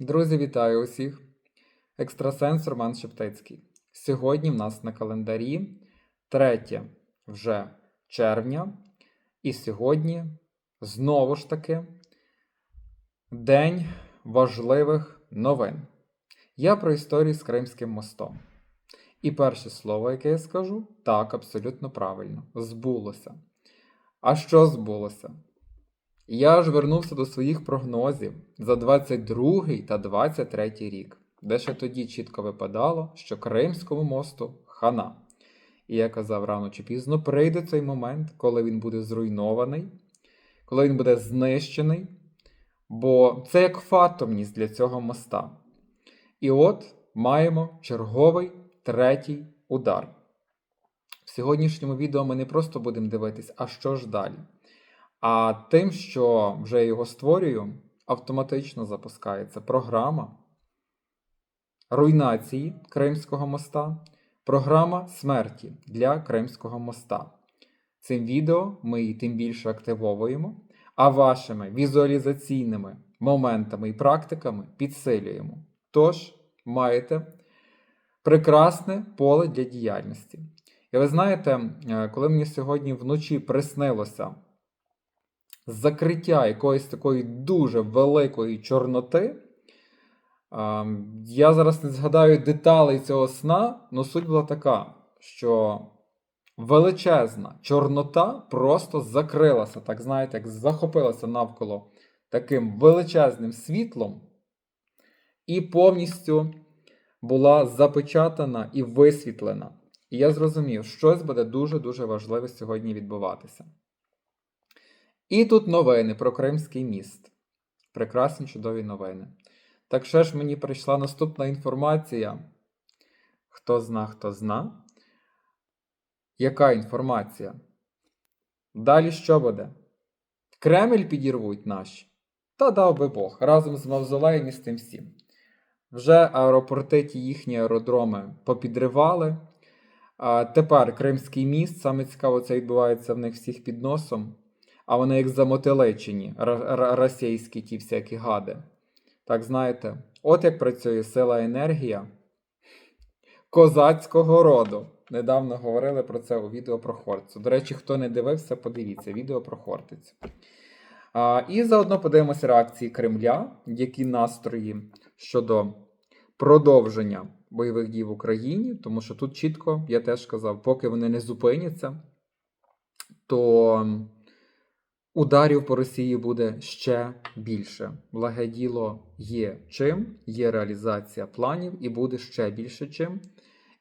Друзі, вітаю усіх! Екстрасенс Роман Шептицький. Сьогодні в нас на календарі 3 вже червня, і сьогодні знову ж таки День важливих новин. Я про історію з Кримським мостом. І перше слово, яке я скажу, так, абсолютно правильно, збулося. А що збулося? Я ж вернувся до своїх прогнозів за 22 та 23 рік, де ще тоді чітко випадало, що Кримському мосту хана. І я казав рано чи пізно прийде цей момент, коли він буде зруйнований, коли він буде знищений, бо це як фатомність для цього моста. І от маємо черговий третій удар. В сьогоднішньому відео ми не просто будемо дивитись, а що ж далі. А тим, що вже його створюю, автоматично запускається програма руйнації Кримського моста, програма смерті для Кримського моста. Цим відео ми її тим більше активовуємо, а вашими візуалізаційними моментами і практиками підсилюємо. Тож маєте прекрасне поле для діяльності. І ви знаєте, е, коли мені сьогодні вночі приснилося закриття якоїсь такої дуже великої чорноти. Я зараз не згадаю деталей цього сна, але суть була така, що величезна чорнота просто закрилася, так знаєте, як захопилася навколо таким величезним світлом, і повністю була запечатана і висвітлена. І я зрозумів, щось буде дуже-дуже важливе сьогодні відбуватися. І тут новини про Кримський міст. Прекрасні чудові новини. Так ще ж мені прийшла наступна інформація. Хто зна, хто зна. Яка інформація? Далі що буде? Кремль підірвуть наші. Та дав би Бог разом з Мавзолеєм і з тим всім. Вже аеропорти ті їхні аеродроми попідривали. А тепер Кримський міст, саме цікаво, це відбувається в них всіх під носом а вони як замотилечені, російські ті всякі гади. Так знаєте, от як працює сила енергія козацького роду. Недавно говорили про це у відео про Хортицю. До речі, хто не дивився, подивіться відео про Хортицю. І заодно подивимося реакції Кремля, які настрої щодо продовження бойових дій в Україні, тому що тут чітко, я теж казав, поки вони не зупиняться, то Ударів по Росії буде ще більше. Благе діло є чим, є реалізація планів і буде ще більше чим.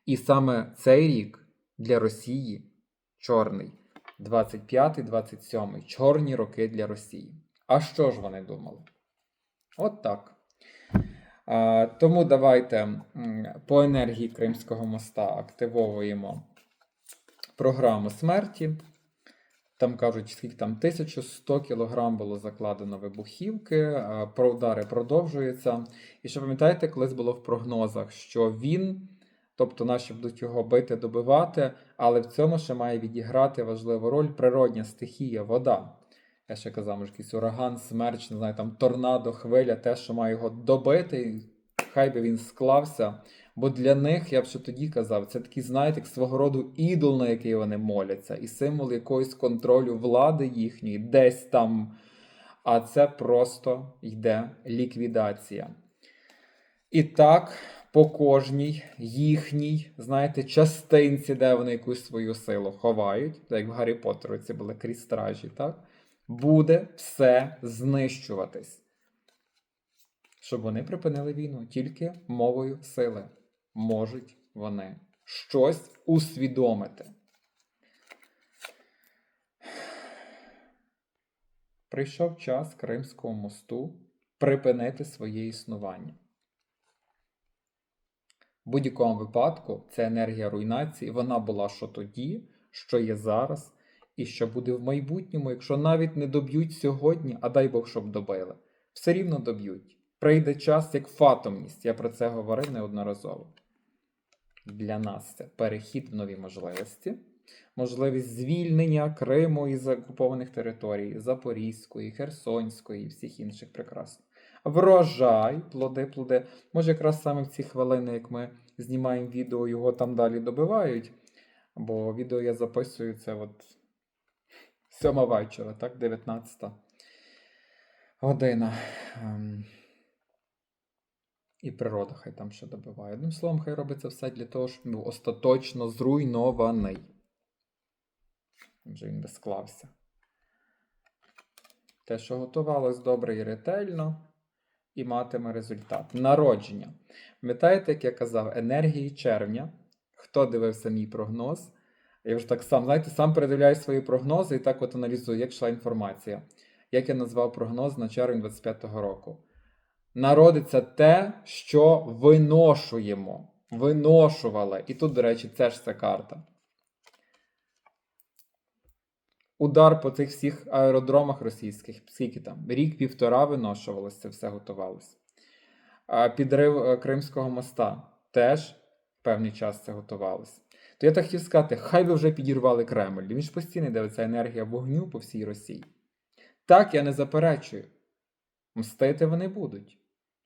І саме цей рік для Росії чорний, 25-27, чорні роки для Росії. А що ж вони думали? От так. Тому давайте по енергії Кримського моста активовуємо програму смерті. Там кажуть, скільки там 1100 кг було закладено вибухівки, про удари продовжуються. І що пам'ятаєте, колись було в прогнозах, що він, тобто наші будуть його бити, добивати, але в цьому ще має відіграти важливу роль природня стихія, вода. Я ще казав, може, якийсь ураган, смерч, не знаю, там торнадо, хвиля, те, що має його добити, хай би він склався. Бо для них, я б ще тоді казав, це такий, знаєте, свого роду ідол, на який вони моляться, і символ якогось контролю влади їхньої, десь там. А це просто йде ліквідація. І так, по кожній їхній, знаєте, частинці, де вони якусь свою силу ховають, як в Гаррі Поттеру ці були крізь так? буде все знищуватись. Щоб вони припинили війну тільки мовою сили можуть вони щось усвідомити. Прийшов час Кримського мосту припинити своє існування. В будь-якому випадку це енергія руйнації, вона була що тоді, що є зараз, і що буде в майбутньому, якщо навіть не доб'ють сьогодні, а дай Бог, щоб добили. Все рівно доб'ють. Прийде час як фатомність. Я про це говорив неодноразово для нас це перехід в нові можливості, можливість звільнення Криму із окупованих територій, Запорізької, Херсонської і всіх інших прекрасно. врожай, плоди, плоди. Може, якраз саме в ці хвилини, як ми знімаємо відео, його там далі добивають. Бо відео я записую це от сьома вечора, так, 19 година. І природа хай там ще добиває. Одним словом, хай робиться все для того, щоб він був остаточно зруйнований. Вже він би склався. Те, що готувалось добре і ретельно, і матиме результат. Народження. Пам'ятаєте, як я казав, енергії червня. Хто дивився мій прогноз? Я вже так сам, знаєте, сам передивляю свої прогнози і так от аналізую, як йшла інформація. Як я назвав прогноз на червень 25-го року. Народиться те, що виношуємо. Виношували. І тут, до речі, це ж ця карта. Удар по цих всіх аеродромах російських. Скільки там? Рік-півтора виношувалося, це все готувалося. Підрив е, Кримського моста теж певний час це готувалося. То я так хотів сказати, хай ви вже підірвали Кремль. Він ж постійно ця енергія вогню по всій Росії. Так, я не заперечую. Мстити вони будуть.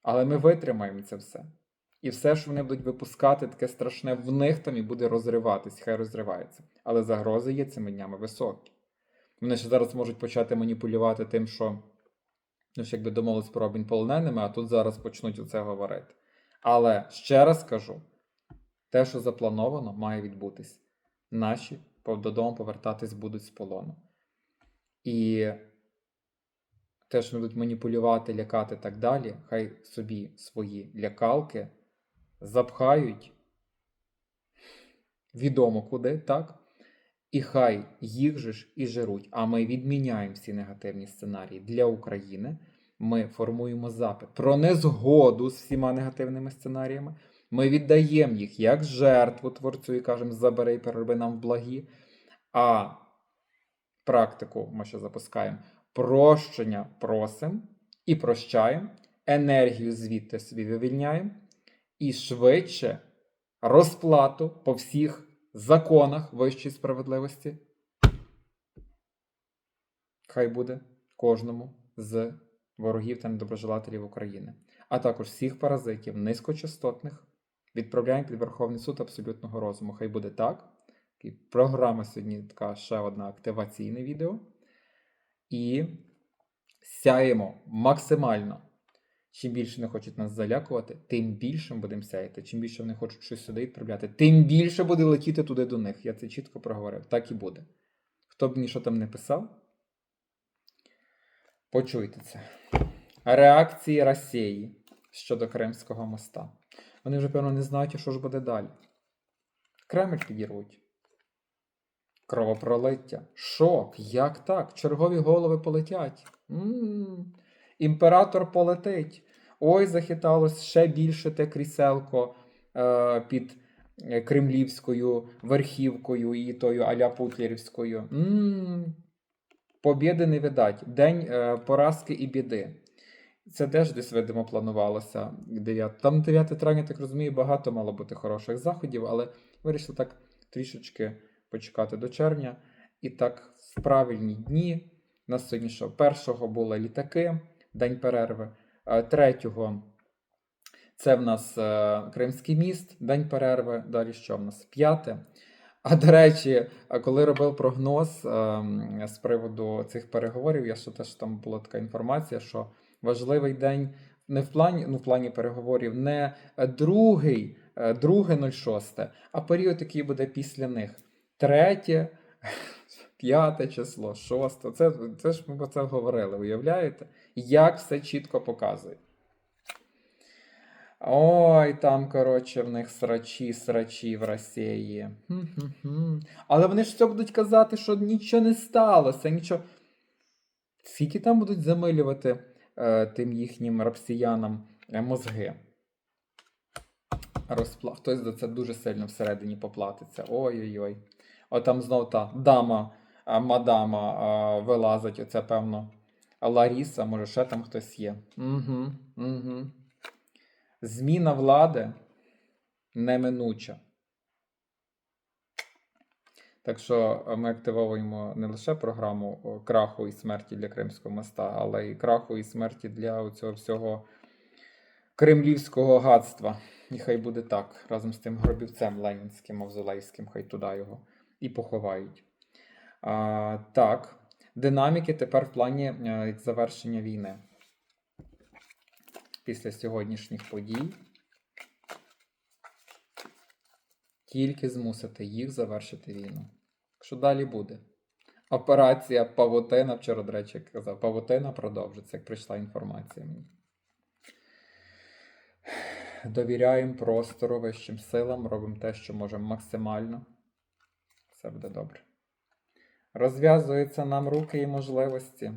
Але ми витримаємо це все. І все, що вони будуть випускати, таке страшне, в них там і буде розриватись, хай розривається. Але загрози є цими днями високі. Вони ще зараз можуть почати маніпулювати тим, що ну, ж якби домовились про обмін полоненими, а тут зараз почнуть оце говорити. Але ще раз кажу: те, що заплановано, має відбутись. Наші додому повертатись будуть з полону. І те, що будуть маніпулювати, лякати і так далі, хай собі свої лякалки запхають відомо куди, так? І хай їх же ж і жируть. А ми відміняємо всі негативні сценарії для України. Ми формуємо запит про незгоду з всіма негативними сценаріями. Ми віддаємо їх як жертву творцю і кажемо, забери і перероби нам в благі. А практику ми ще запускаємо. Прощення просимо і прощаємо, енергію звідти собі вивільняємо, і швидше розплату по всіх законах вищої справедливості. Хай буде кожному з ворогів та недоброжелателів України, а також всіх паразитів низькочастотних відправляємо під Верховний суд абсолютного розуму. Хай буде так. І програма сьогодні така ще одна активаційне відео. І сяємо максимально. Чим більше не хочуть нас залякувати, тим більше будемо сяяти. Чим більше вони хочуть щось сюди відправляти, тим більше буде летіти туди до них. Я це чітко проговорив. Так і буде. Хто б мені що там не писав, почуйте це. Реакції Росії щодо Кримського моста. Вони вже, певно, не знають, що ж буде далі. Кремль підірвуть. Кровопролиття. Шок. Як так? Чергові голови полетять. М-м-м. Імператор полетить. Ой, захиталось ще більше те кріселко е, під е, кремлівською верхівкою і тою аля Путлерівською. М-м-м. Побєди не видать. День е, поразки і біди. Це теж десь, видимо, планувалося. 9. Там 9 травня, так розумію, багато мало бути хороших заходів, але вирішили так трішечки почекати до червня. І так, в правильні дні. У нас сьогодні що? Першого були літаки, день перерви. Е, Третього це в нас е, Кримський міст, день перерви. Далі що в нас? П'яте. А до речі, е, коли робив прогноз е, з приводу цих переговорів, я ще теж там була така інформація, що важливий день не в плані, ну, в плані переговорів, не другий, друге 06, а період, який буде після них. Третє, п'яте число, шосте. Це, це ж ми про це говорили, уявляєте? Як все чітко показує. Ой, там, коротше, в них срачі, срачі в Росії. Але вони ж все будуть казати, що нічого не сталося, нічого. Скільки там будуть замилювати е, тим їхнім рапсіянам е, мозги? Розпла... Хтось за це дуже сильно всередині поплатиться. Ой-ой-ой. От там знов та дама, мадама вилазить, оце, певно, Ларіса, може, ще там хтось є. Угу, угу. Зміна влади неминуча. Так що ми активовуємо не лише програму краху і смерті для Кримського моста, але і краху і смерті для цього всього кремлівського гадства. І хай буде так, разом з тим гробівцем ленінським, мавзолейським, хай туди його і поховають. А, так, динаміки тепер в плані е, завершення війни. Після сьогоднішніх подій. Тільки змусити їх завершити війну. Що далі буде? Операція Павутина, вчора, до речі, казав, Павутина продовжиться, як прийшла інформація мені. Довіряємо простору вищим силам, робимо те, що можемо максимально. Все буде добре. Розв'язуються нам руки і можливості.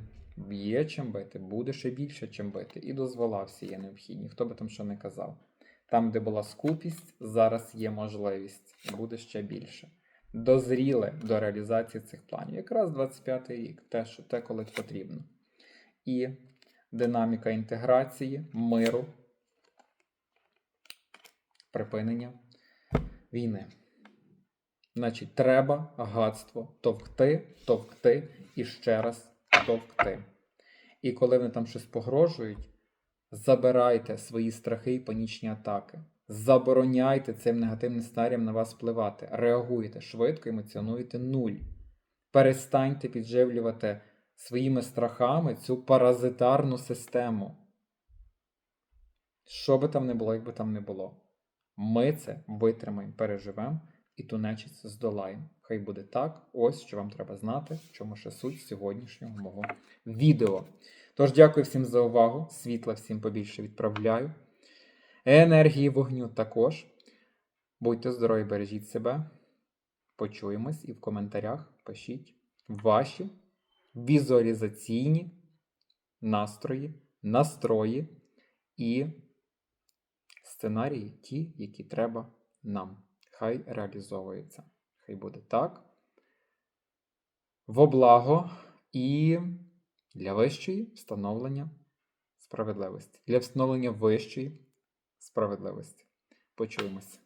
Є чим бити, буде ще більше чим бити. І дозвола всі є необхідні. Хто би там що не казав. Там, де була скупість, зараз є можливість, буде ще більше. Дозріли до реалізації цих планів. Якраз 25-й рік, те, що те, коли потрібно. І динаміка інтеграції, миру, припинення війни. Значить, треба гадство товкти, товкти і ще раз товкти. І коли вони там щось погрожують, забирайте свої страхи і панічні атаки. Забороняйте цим негативним сценаріям на вас впливати. Реагуйте швидко, емоціонуйте нуль. Перестаньте підживлювати своїми страхами цю паразитарну систему. Що би там не було, як би там не було. Ми це витримаємо, переживемо і ту нечисть здолаємо. Хай буде так. Ось що вам треба знати, в чому ще суть сьогоднішнього мого відео. Тож, дякую всім за увагу. Світла всім побільше відправляю. Енергії вогню також. Будьте здорові, бережіть себе. Почуємось і в коментарях пишіть ваші візуалізаційні настрої, настрої і сценарії, ті, які треба нам. Хай реалізовується. Хай буде так. Во благо і для вищої встановлення справедливості. Для встановлення вищої справедливості. Почуємося.